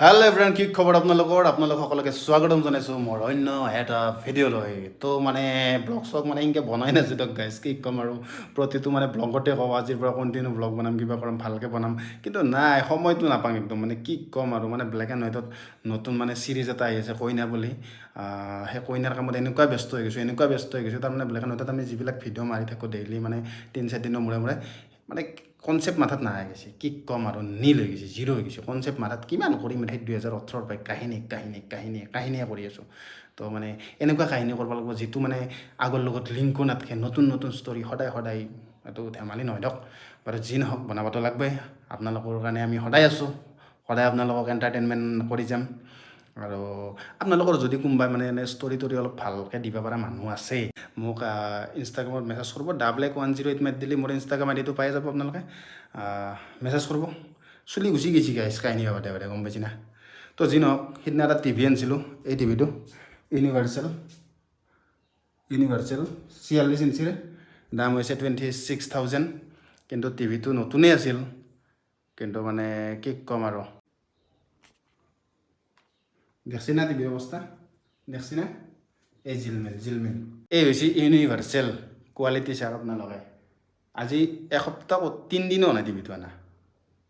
Hello' everyone কি খবৰ আপোনালোকৰ? আপোনালোক সকলোকে স্বাগতম জনাইছোঁ। মোৰ অন্য এটা ভিডিঅ'লৈ তো মানে ব্লগ চগ মানে এনেকৈ বনাই নাছোঁ দিয়ক গাইজ কি ক'ম আৰু। প্ৰতিটো মানে ব্লগতে কওঁ আজিৰ পৰা কণ্টিনিউ ব্লগ বনাম কিবা কৰিম ভালকৈ বনাম। কিন্তু নাই সময়টো নাপাম একদম। মানে কি ক'ম আৰু মানে ব্লেক এণ্ড হোৱাইটত নতুন মানে চিৰিজ এটা আহি আছে কইনা বুলি। সেই কইনাৰ কামত এনেকুৱা ব্যস্ত হৈ গৈছোঁ এনেকুৱা ব্যস্ত হৈ গৈছোঁ। তাৰমানে ব্লেক এণ্ড হোৱাইটত আমি যিবিলাক ভিডিঅ' মাৰি থাকোঁ ডেইলি মানে তিনি চাৰিদিনৰ মূৰে মূৰে মানে কনচেপ্ট মাথাত নাহে গৈছে, কি ক'ম আৰু নীল হৈ গৈছে জিৰ' হৈ গৈছে। কনচেপ্ট মাথাত কিমান কৰিম সেই দুহেজাৰ ওঠৰৰ পৰা কাহিনী কাহিনী কাহিনী, কাহিনীয়ে কৰি আছোঁ। তো মানে এনেকুৱা কাহিনী কৰিব লাগিব যিটো মানে আগৰ লগত লিংকো নাথাকে, নতুন নতুন ষ্টৰী সদায় সদায় এইটো ধেমালি নহয় দিয়ক। বাৰু যি নহওক, বনাবতো লাগবই। আপোনালোকৰ কাৰণে আমি সদায় আছোঁ। সদায় আপোনালোকক এণ্টাৰটেইনমেণ্ট কৰি যাম। আৰু আপোনালোকৰ যদি কোনোবাই মানে এনে ষ্টৰি টৰি অলপ ভালকৈ দিব পৰা মানুহ আছে, মোক ইনষ্টাগ্ৰামত মেছেজ কৰিব ডাবল এক ওৱান জিৰ' এইট মাৰি দিলে মোৰ ইনষ্টাগ্ৰাম আইডিটো পাই যাব আপোনালোকে। মেছেজ কৰিব। চুলি গুচি গৈছে গাইছ কাহিনী বাদে বাদে গম পাইছি না? তো যি নহওক, সিদিনা এটা টিভি আনিছিলোঁ, এই টিভিটো ইউনিভাৰ্চেল ইউনিভাৰ্চেল ছিয়াল্লিছ ইঞ্চিৰে। দাম হৈছে টুৱেণ্টি ছিক্স থাউজেণ্ড কিন্তু টিভিটো নতুনেই আছিল। কিন্তু মানে কি ক'ম আৰু? দেখছি না টিভিৰ অৱস্থা দেখছি না এই জিলমেল জিলমেল এই হৈছে ইউনিভাৰ্চেল কোৱালিটি চাওক আপোনালোকে আজি এসপ্তাহ তিনিদিনো নাই টিভিটো আনা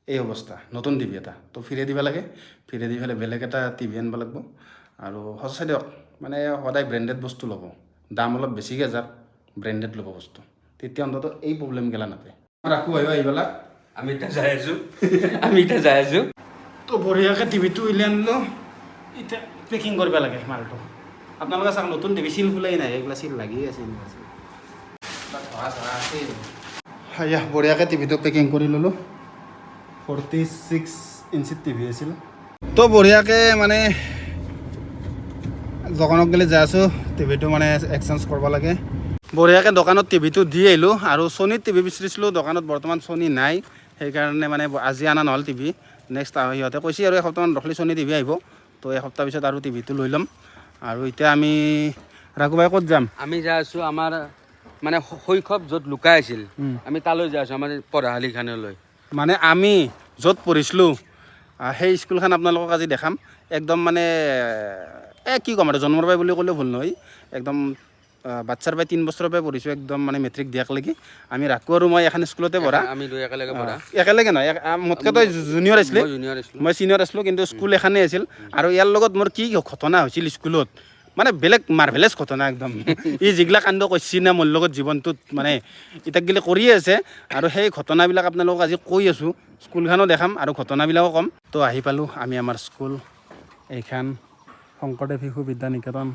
এই অৱস্থা নতুন টিভি এটা তো ফিৰাই দিব লাগে ফিৰাই দি পেলাই বেলেগ এটা টিভি আনিব লাগিব আৰু সঁচাই দিয়ক মানে সদায় ব্ৰেণ্ডেড বস্তু ল'ব দাম অলপ বেছিকৈ যাক ব্ৰেণ্ডেড ল'ব বস্তু তেতিয়া অন্ততঃ এই প্ৰব্লেমগেলা নাপায় ৰাখোঁ আহিব আহিবেলা আমি এতিয়া যাই আছো আমি এতিয়া যাই আছো তো বঢ়িয়াকৈ টিভিটো উলিয়াই আনিলোঁ এতিয়া পেকিং কৰিব লাগে মালটো। আপোনালোকে চাওক নতুন টিভি চিল খোলাই নাই এইবিলাক চিল লাগি আছে হাইয়া বঢ়িয়াকৈ টিভিটো পেকিং কৰি ল'লোঁ। ফৰ্টি ছিক্স ইঞ্চিত টিভি আছিল। তো বঢ়িয়াকৈ মানে দোকানত গ'লে যাই আছোঁ, টিভিটো মানে এক্সচেঞ্জ কৰিব লাগে। বঢ়িয়াকৈ দোকানত টিভিটো দি আহিলোঁ আৰু ছনীৰ টিভি বিচাৰিছিলোঁ, দোকানত বৰ্তমান ছনী নাই। সেইকাৰণে মানে আজি অনা নহ'ল টিভি। নেক্সট সিহঁতে। কৈছে আৰু এসপ্তাহমান ৰখলি ছনী টিভি আহিব। তো এসপ্তাহ পিছত আৰু টিভিটো লৈ ল'ম। আৰু এতিয়া আমি ৰাঘুবাই ক'ত যাম? আমি যাই আছোঁ আমাৰ মানে শৈশৱ য'ত লুকাই আছিল আমি তালৈ যাই আছোঁ আমাৰ পঢ়াশালীখনলৈ মানে আমি য'ত পঢ়িছিলোঁ সেই স্কুলখন আপোনালোকক আজি দেখাম। একদম মানে এ কি ক'ম আৰু জন্মৰ পৰাই বুলি ক'লেও ভুল নহয়। একদম বাচ্ছাৰ পৰাই তিনি বছৰৰ পৰাই পঢ়িছোঁ একদম মানে মেট্ৰিক দিয়াকলৈকে আমি ৰাকু আৰু মই এখন স্কুলতে পঢ়া। আমি দুই একেলগে পঢ়া। একেলগে নহয় মোতকৈ তই জুনিয়ৰ আছিলি। মই জুনিয়ৰ আছিলো। কিন্তু স্কুল এখনেই আছিল। আৰু ইয়াৰ লগত মোৰ কি ঘটনা হৈছিল স্কুলত? মানে বেলেগ মাৰ্ভেলেছ ঘটনা একদম। ই যিগিলা কাণ্ড কৰিছে না মোৰ লগত জীৱনটোত মানে ইতাক গিলে কৰিয়ে আছে। আৰু সেই ঘটনাবিলাক আপোনালোকক আজি কৈ আছোঁ। স্কুলখনো দেখাম আৰু ঘটনাবিলাকো ক'ম। তো আহি পালোঁ আমি আমাৰ স্কুল এইখন শংকৰদেৱ শিশু বিদ্যা নিকেতন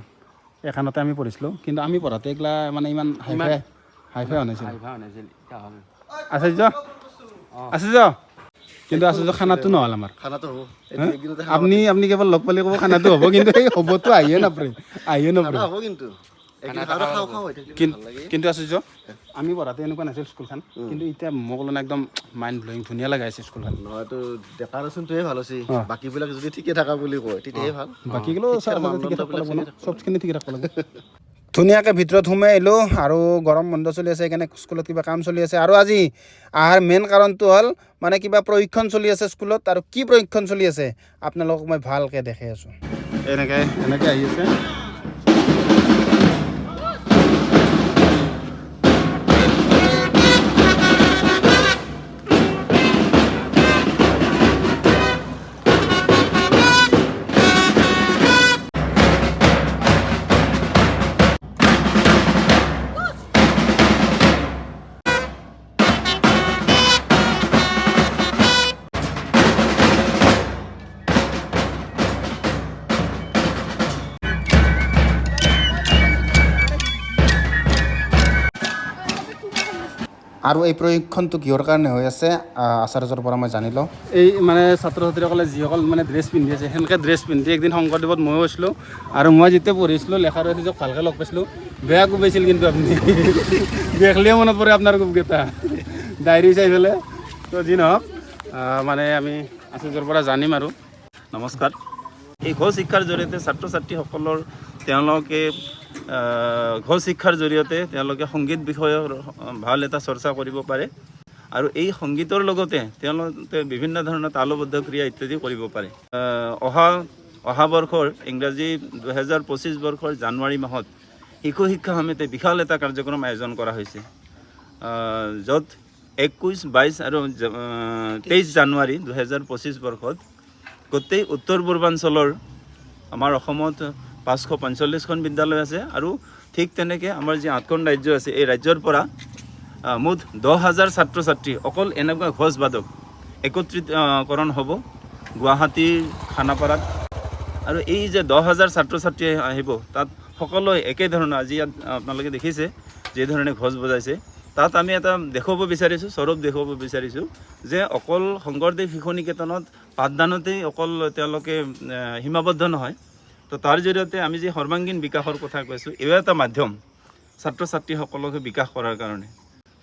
এইখনতে আমি পঢ়িছিলোঁ। কিন্তু আমি পঢ়াতে এইগিলা মানে ইমান হাইফাই হাইফাই হ'ল। আচাৰ্য? আচাৰ্য? কিন্তু আচাৰ্য খানাটো নহ'ল আমাৰ? আপুনি আপুনি কেৱল লগ পালে ক'ব খানাটো হ'ব কিন্তু এই হ'বতো আহিয়ে নাপৰে। আহিয়ে নাপৰে। কিন্তু। লাগে। কিন্তু আচাৰ্য আমি পঢ়াতে এনেকুৱা নাছিল স্কুলখন কিন্তু এতিয়া মোক ল'লে একদম মাইণ্ড ব্লয়িং ধুনীয়া লগা হৈছে স্কুলখন। নহয়তো ডেকাৰেশ্যনটোহে ভালো হৈছে। বাকীবিলাক যদি ঠিকে থাকা বুলি কয় তেতিয়াহে ভালো। বাকীগুলো শিক্ষাৰ ঠিকে থাকিব লাগিব চবখিনি ঠিকে থাকিব লাগে। ধুনীয়াকৈ ভিতৰত সোমাই আহিলোঁ আৰু গৰম বন্ধ চলি আছে সেইকাৰণে স্কুলত কিবা কাম চলি আছে। আৰু আজি অহাৰ মেইন কাৰণটো হ'ল মানে কিবা প্ৰশিক্ষণ চলি আছে স্কুলত আৰু কি প্ৰশিক্ষণ চলি আছে? আপোনালোকক মই ভালকৈ দেখাই আছোঁ। এনেকৈ এনেকৈ আহি আছে। আৰু এই প্ৰশিক্ষণটো কিহৰ কাৰণে হৈ আছে আচাৰ্যৰ পৰা মই জানি লওঁ। এই মানে ছাত্ৰ ছাত্ৰীসকলে যিসকল মানে ড্ৰেছ পিন্ধি আছে, সেনেকৈ ড্ৰেছ পিন্ধি একদিন শংকৰদেৱত ময়ো আছিলোঁ আৰু মই যেতিয়া পঢ়িছিলোঁ, লেখাৰ নিজক ভালকৈ লগ পাইছিলোঁ। বেয়া কোবাইছিল কিন্তু আপুনি। দেখিলেও মনত পৰে আপোনাৰ কোবকেইটা ডায়েৰী চাই পেলাই। তো যি নহওক মানে আমি আচাৰ্যৰ পৰা জানিম আৰু। নমস্কাৰ। এই ঘোষ শিক্ষাৰ জৰিয়তে ছাত্ৰ ছাত্ৰীসকলৰ তেওঁলোকে ঘোষ শিক্ষাৰ জৰিয়তে তেওঁলোকে সংগীত বিষয়ৰ ভালো এটা চৰ্চা কৰিব পাৰে আৰু এই সংগীতৰ লগতে তেওঁলোকে বিভিন্ন ধৰণৰ তালবদ্ধ ক্ৰিয়া ইত্যাদি কৰিব পাৰে। অহা অহা বৰ্ষৰ ইংৰাজী দুহেজাৰ পঁচিছ বৰ্ষৰ জানুৱাৰী মাহত শিশু শিক্ষা সমিতিয়ে বিশাল এটা কাৰ্যক্ৰম আয়োজন কৰা হৈছে। য'ত একৈছ, বাইছ আৰু তেইছ জানুৱাৰী দুহেজাৰ পঁচিছ বৰ্ষত গোটেই উত্তৰ পূৰ্বাঞ্চলৰ আমাৰ অসমত পাঁচশো পঞ্চল্লিছখন বিদ্যালয় আছে আৰু ঠিক তেনেকৈ আমাৰ যি আঠখন ৰাজ্য আছে, এই ৰাজ্যৰ পৰা মুঠ দহ হাজাৰ ছাত্ৰ ছাত্ৰী অকল এনেকুৱা ঘোষ বাদক একত্ৰিতকৰণ হ'ব গুৱাহাটীৰ খানাপাৰাত। আৰু এই যে দহ হাজাৰ ছাত্ৰ ছাত্ৰী আহিব, তাত সকলোৱে একেধৰণৰ আজি ইয়াত আপোনালোকে দেখিছে যিধৰণে ঘোষ বজাইছে। তাত আমি এটা দেখুৱাব বিচাৰিছোঁ, স্বৰূপ দেখুৱাব বিচাৰিছোঁ, যে অকল শংকৰদেৱ শিশু নিকেতনত পাঠদানতেই অকল তেওঁলোকে সীমাবদ্ধ নহয় তো তাৰ জৰিয়তে আমি যি সৰ্বাংগীন বিকাশৰ কথা কৈছোঁ, এও এটা মাধ্যম ছাত্ৰ ছাত্ৰীসকলকে বিকাশ কৰাৰ কাৰণে।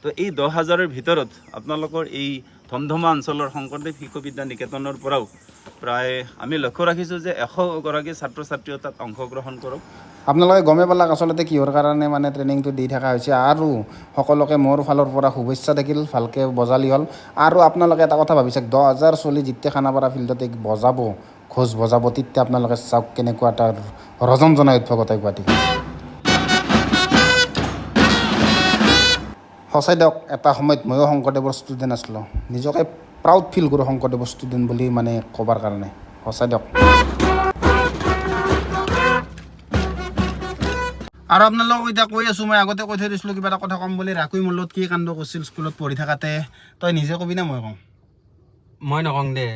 তো এই দহ হাজাৰৰ ভিতৰত আপোনালোকৰ এই ধমধমা অঞ্চলৰ শংকৰদেৱ শিশু বিদ্যা নিকেতনৰ পৰাও প্ৰায় আমি লক্ষ্য ৰাখিছোঁ যে এশগৰাকী ছাত্ৰ ছাত্ৰীও তাত অংশগ্ৰহণ কৰক। আপোনালোকে গমেই পালাক আচলতে কিহৰ কাৰণে মানে ট্ৰেইনিংটো দি থকা হৈছে আৰু সকলোকে মোৰ ফালৰ পৰা শুভেচ্ছা থাকিল, ভালকৈ বজালি হ'ল। আৰু আপোনালোকে এটা কথা ভাবি চাওক দহ হাজাৰ চলি যেতিয়া খানাপাৰা ফিল্ডতে বজাব। খোজ বজাব তেতিয়া আপোনালোকে চাওক কেনেকুৱা এটা ৰজন জনাই উঠব গোটেই গুৱাহাটীখন সঁচাই দিয়ক এটা সময়ত ময়ো শংকৰদেৱৰ ষ্টুডেণ্ট আছিলোঁ। নিজকে প্ৰাউড ফিল কৰোঁ শংকৰদেৱৰ ষ্টুডেণ্ট বুলি মানে ক'বৰ কাৰণে। সঁচাই দিয়ক। আৰু আপোনালোকক এতিয়া কৈ আছোঁ মই আগতে কৈ থৈ দিছিলোঁ কিবা এটা কথা ক'ম বুলি ৰাকুই মোৰ লগত কি কাণ্ড কৰিছিল স্কুলত পঢ়ি থাকাতে। তই নিজে কবি না মই কওঁ? মই নকওঁ দে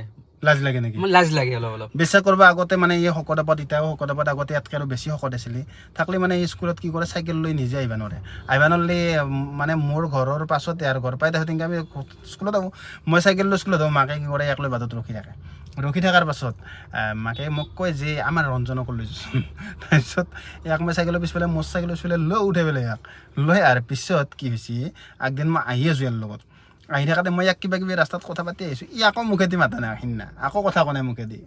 লাজ লাগে নেকি? লাজ লাগে অলপ অলপ। বিশ্বাস কৰিব আগতে মানে এই শকতপত এতিয়াও শকতপত আগতে ইয়াতকৈ আৰু বেছি শকত আছিলে। থাকলে মানে এই স্কুলত কি কৰে চাইকেল লৈ নিজে আহিব নোৱাৰে। আহিব নোৱাৰিলে মানে মোৰ ঘৰৰ পাছতে আৰু ঘৰ পাই থাকোঁতে আমি স্কুলত আহোঁ। মই চাইকেল লৈ স্কুলত আহোঁ মাকে কি কৰে ইয়াক লৈ বাটত ৰখি থাকে। ৰখি থকাৰ পাছত মাকে মোক কয় যে আমাৰ ৰঞ্জনকো লৈ যাচোন তাৰপিছত ইয়াক মই চাইকেলৰ পিছফালে মোৰ চাইকেলৰ পিছফালে লৈ উঠাই পেলাই ইয়াক লৈ আহাৰ পিছত কি হৈছে আগদিন মই আহি আছোঁ ইয়াৰ লগত। আহি থাকোঁতে মই ইয়াক কিবা কিবি ৰাস্তাত কথা পাতি আহিছোঁ। ই আকৌ মুখেদি মাতা নাই, সিদিনা। আকৌ কথা কোৱা নাই মুখেদি।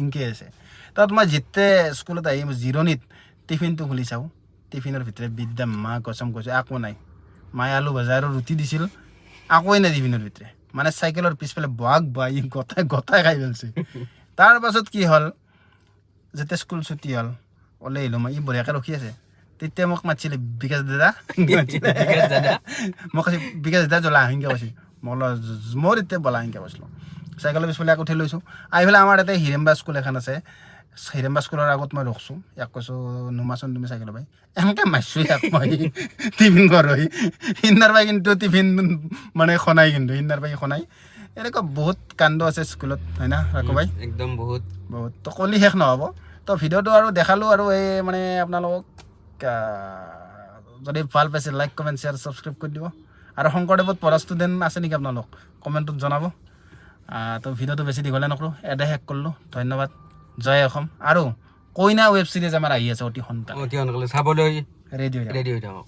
ইনকে আছে। তাত মই যেতিয়া স্কুলত আহি জিৰণিত টিফিনটো খুলি চাওঁ। টিফিনৰ ভিতৰত, বিদ্যা, মা, কচম কৈছোঁ একো নাই। মায়ে আলু ভাজা আৰু ৰুটি দিছিল। একোৱেই নাই টিফিনৰ ভিতৰে মানে চাইকেলৰ পিছফালে বহাগ বহাগ ই গোটাই গোটাই খাই পেলাইছে তাৰ পাছত কি হ'ল? যেতিয়া স্কুল ছুটি হ'ল ওলাই আহিলোঁ মই ই বঢ়িয়াকৈ ৰখি আছে। তেতিয়া মোক মাতিছিলে বিকাশ দাদা মই কৈছোঁ বিকাশ দাদা জ্বলা সেনেকৈ কৈছে মই মই তেতিয়া বলা সেনেকৈ কৈছিলোঁ চাইকেলৰ পিছফালে আকৌ উঠি লৈছোঁ আহি পেলাই আমাৰ ইয়াতে হিৰেম্বা স্কুল এখন আছে হিৰেম্বা স্কুলৰ আগত মই ৰখছোঁ ইয়াক কৈছোঁ নুমাচোন তুমি চাইকেলৰ পাই এনেকৈ মাৰিছোঁ ইয়াক মই টিফিন ঘৰহি সিন্দাৰ পাই কিন্তু টিফিন মানে খনাই কিন্তু সিন্দাৰ পাই খনাই এনেকুৱা বহুত কাণ্ড আছে স্কুলত হয় না ৰাকু ভাই একদম বহুত বহুত তো কলি শেষ নহ'ব তো ভিডিঅ'টো আৰু দেখালোঁ আৰু এই মানে আপোনালোকক যদি ভালো পাইছে লাইক কমেণ্ট শ্বেয়াৰ ছাবস্ক্ৰাইব কৰি দিব। আৰু শংকৰদেৱত পঢ়া ষ্টুডেণ্ট আছে নেকি আপোনালোক? কমেণ্টত জনাব। তো ভিডিঅ'টো বেছি দীঘলে নকৰোঁ এডে শেষ কৰিলোঁ। ধন্যবাদ। জয় অসম। আৰু কইনা ৱেব ছিৰিজ আমাৰ আহি আছে অতি সোনকালে। অতি সোনকালে। চাবলৈ ৰেডি হৈ। ৰেডি হৈ থাকক।